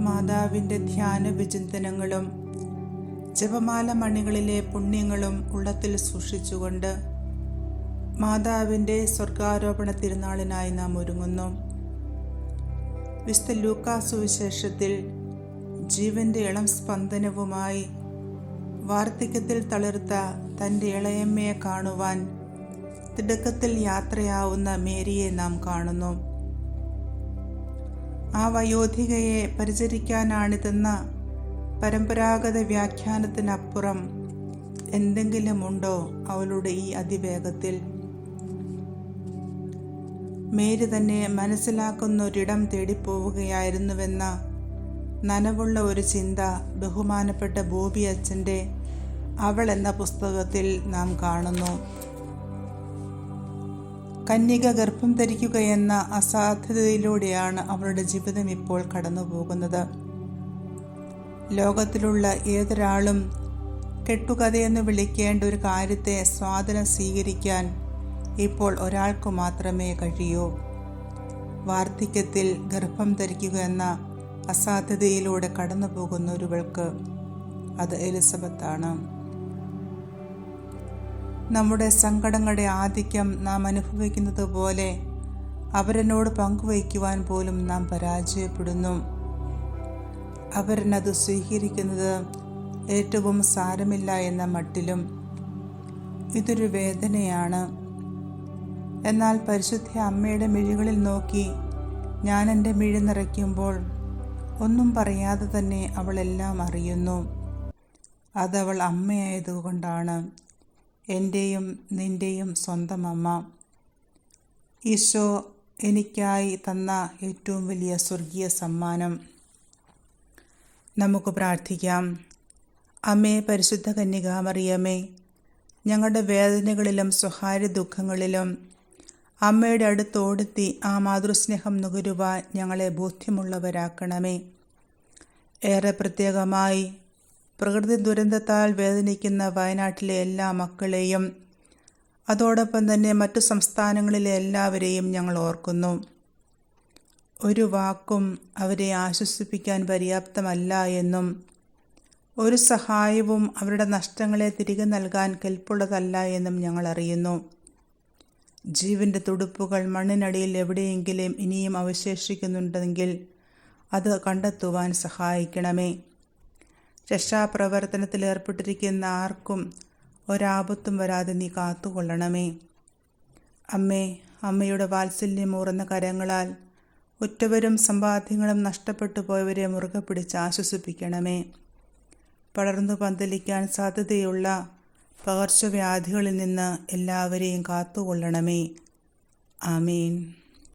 മാതാവിന്റെ ധ്യാന വിചിന്തനങ്ങളും ജപമാല മണികളിലെ പുണ്യങ്ങളും ഉള്ളത്തിൽ സൂക്ഷിച്ചുകൊണ്ട് മാതാവിന്റെ സ്വർഗാരോപണ തിരുനാളിനായി നാം ഒരുങ്ങുന്നു. വിശുദ്ധ ലൂക്കാ സുവിശേഷത്തിൽ ജീവന്റെ ഇളം സ്പന്ദനവുമായി വാർദ്ധക്യത്തിൽ തളിർത്ത തന്റെ ഇളയമ്മയെ കാണുവാൻ തിടുക്കത്തിൽ യാത്രയാവുന്ന മേരിയെ നാം കാണുന്നു. ആ വയോധികയെ പരിചരിക്കാനാണിതെന്ന പരമ്പരാഗത വ്യാഖ്യാനത്തിനപ്പുറം എന്തെങ്കിലുമുണ്ടോ അവളുടെ ഈ അതിവേഗത്തിൽ. മേരി തന്നെ മനസ്സിലാക്കുന്നൊരിടം തേടിപ്പോവുകയായിരുന്നുവെന്ന നനവുള്ള ഒരു ചിന്ത ബഹുമാനപ്പെട്ട ബോബി അച്ഛന്റെ അവൾ എന്ന പുസ്തകത്തിൽ നാം കാണുന്നു. കന്യക ഗർഭം ധരിക്കുകയെന്ന അസാധ്യതയിലൂടെയാണ് അവരുടെ ജീവിതം ഇപ്പോൾ കടന്നുപോകുന്നത്. ലോകത്തിലുള്ള ഏതൊരാളും കെട്ടുകഥയെന്ന് വിളിക്കേണ്ട ഒരു കാര്യത്തെ സ്വാതന്ത്ര്യം സ്വീകരിക്കാൻ ഇപ്പോൾ ഒരാൾക്ക് മാത്രമേ കഴിയൂ. വാർദ്ധക്യത്തിൽ ഗർഭം ധരിക്കുക എന്ന അസാധ്യതയിലൂടെ കടന്നു പോകുന്ന ഒരുവൾക്ക് അത് എലിസബത്താണ് നമ്മുടെ സങ്കടങ്ങളുടെ ആധിക്യം നാം അനുഭവിക്കുന്നത് പോലെ അവരെന്നോട് പങ്കുവയ്ക്കുവാൻ പോലും നാം പരാജയപ്പെടുന്നു. അവരനത് സ്വീകരിക്കുന്നത് ഏറ്റവും സാരമില്ല എന്ന മട്ടിലും ഇതൊരു വേദനയാണ്. എന്നാൽ പരിശുദ്ധ അമ്മയുടെ മിഴികളിൽ നോക്കി ഞാൻ എന്റെ മിഴി നിറയ്ക്കുമ്പോൾ ഒന്നും പറയാതെ തന്നെ അവളെല്ലാം അറിയുന്നു. അതവൾ അമ്മയായതുകൊണ്ടാണ് എന്റെയും നിന്റെയും സ്വന്തം അമ്മ. ഈശോ എനിക്കായി തന്ന ഏറ്റവും വലിയ സ്വർഗീയ സമ്മാനം. നമുക്ക് പ്രാർത്ഥിക്കാം. അമ്മേ പരിശുദ്ധ കന്യകാമറിയമേ ഞങ്ങളുടെ വേദനകളിലും സ്വകാര്യ ദുഃഖങ്ങളിലും അമ്മയുടെ അടുത്തോടെത്തി ആ മാതൃസ്നേഹം നുകരുവാൻ ഞങ്ങളെ ബോധ്യമുള്ളവരാക്കണമേ. ഏറെ പ്രത്യേകമായി പ്രകൃതി ദുരന്തത്താൽ വേദനിക്കുന്ന വയനാട്ടിലെ എല്ലാ മക്കളെയും അതോടൊപ്പം തന്നെ മറ്റു സംസ്ഥാനങ്ങളിലെ എല്ലാവരെയും ഞങ്ങൾ ഓർക്കുന്നു. ഒരു വാക്കും അവരെ ആശ്വസിപ്പിക്കാൻ പര്യാപ്തമല്ല എന്നും ഒരു സഹായവും അവരുടെ നഷ്ടങ്ങളെ തിരികെ നൽകാൻ കെൽപ്പുള്ളതല്ല എന്നും ഞങ്ങൾ അറിയുന്നു. ജീവന്റെ തുടുപ്പുകൾ മണ്ണിനടിയിൽ എവിടെയെങ്കിലും ഇനിയും അവശേഷിക്കുന്നുണ്ടെങ്കിൽ അത് കണ്ടെത്തുവാൻ സഹായിക്കണമേ. രക്ഷാപ്രവർത്തനത്തിൽ ഏർപ്പെട്ടിരിക്കുന്ന ആർക്കും ഒരാപത്തും വരാതെ നീ കാത്തുകൊള്ളണമേ. അമ്മേ അമ്മയുടെ വാത്സല്യം വാത്സല്യമൂറുന്ന കരങ്ങളാൽ ഉറ്റവരും സമ്പാദ്യങ്ങളും നഷ്ടപ്പെട്ടു പോയവരെ മുറുകെ പിടിച്ച് ആശ്വസിപ്പിക്കണമേ. പടർന്നു പന്തലിക്കാൻ സാധ്യതയുള്ള പകർച്ചവ്യാധികളിൽ നിന്ന് എല്ലാവരെയും കാത്തുകൊള്ളണമേ. ആമീൻ.